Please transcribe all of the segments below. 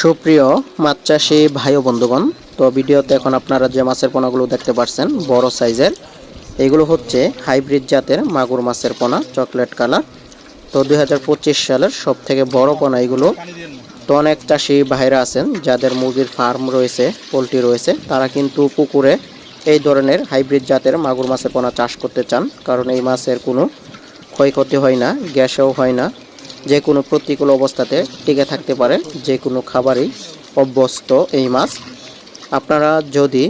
সুপ্রিয় মাছ চাষি ভাই ও বন্ধুগণ, তো ভিডিওতে এখন আপনারা যে মাছের পোনাগুলো দেখতে পাচ্ছেন বড় সাইজের, এগুলো হচ্ছে হাইব্রিড জাতের মাগুর মাছের পোনা, চকলেট কালার। তো দু হাজার পঁচিশ সালের সব থেকে বড় পোনা এগুলো। তো অনেক চাষি ভাইরা আছেন, যাদের মুরগির ফার্ম রয়েছে, পোলট্রি রয়েছে, তারা কিন্তু পুকুরে এই ধরনের হাইব্রিড জাতের মাগুর মাছের পোনা চাষ করতে চান, কারণ এই মাছের কোনো ক্ষয়ক্ষতি হয় না, গ্যাসেও হয় না। যে কোনো প্রতিকূল অবস্থাতে টিকে থাকতে পারে যে কোনো খাবারই অভ্যস্ত এই মাছ। আপনারা যদি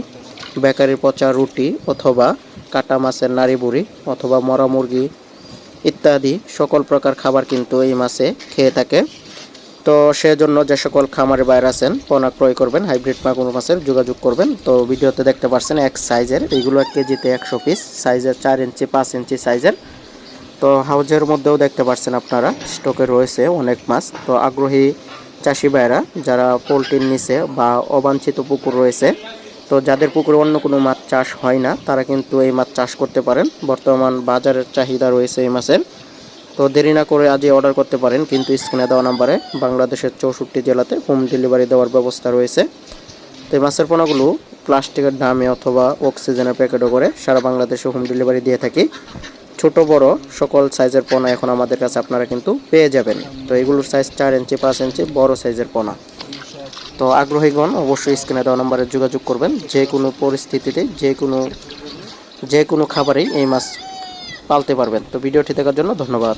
বেকারির পচা রুটি অথবা কাটা মাছের নাড়ি বুড়ি অথবা মরা মুরগি ইত্যাদি সকল প্রকার খাবার কিন্তু এই মাছে খেয়ে থাকে তো সেজন্য যে সকল খামারের বাইরে আছেন, পোনা ক্রয় করবেন, হাইব্রিড মাগুর মাছের যোগাযোগ করবেন। তো ভিডিওতে দেখতে পাচ্ছেন এক সাইজের এইগুলো এক কেজিতে একশো পিস, সাইজের চার ইঞ্চি, পাঁচ ইঞ্চি সাইজের। তো হাউজের মধ্যেও দেখতে পাচ্ছেন আপনারা, স্টকে রয়েছে অনেক মাছ। তো আগ্রহী চাষি ভাইরা যারা পোলট্রির নিচে বা অবাঞ্ছিত পুকুর রয়েছে, তো যাদের পুকুরে অন্য কোনো মাছ চাষ হয় না, তারা কিন্তু এই মাছ চাষ করতে পারেন। বর্তমান বাজারের চাহিদা রয়েছে এই মাছের। তো দেরি না করে আজই অর্ডার করতে পারেন, কিন্তু স্ক্রিনে দেওয়া নাম্বারে বাংলাদেশের চৌষট্টি জেলাতে হোম ডেলিভারি দেওয়ার ব্যবস্থা রয়েছে। তো এই মাছের পোনাগুলো প্লাস্টিকের ড্রামে অথবা অক্সিজেনের প্যাকেটও করে সারা বাংলাদেশে হোম ডেলিভারি দিয়ে থাকি। ছোট, বড় সকল সাইজের পোনা এখন আমাদের কাছে আপনারা কিন্তু পেয়ে যাবেন। তো এগুলোর সাইজ চার ইঞ্চি, পাঁচ ইঞ্চি বড় সাইজের পোনা। তো আগ্রহীগণ অবশ্যই স্ক্রিনে দেওয়া নম্বরে যোগাযোগ করবেন। যে কোনো পরিস্থিতিতে যে কোনো যে কোনো খাবারেই এই মাছ পালতে পারবেন। তো ভিডিওটি দেখার জন্য ধন্যবাদ।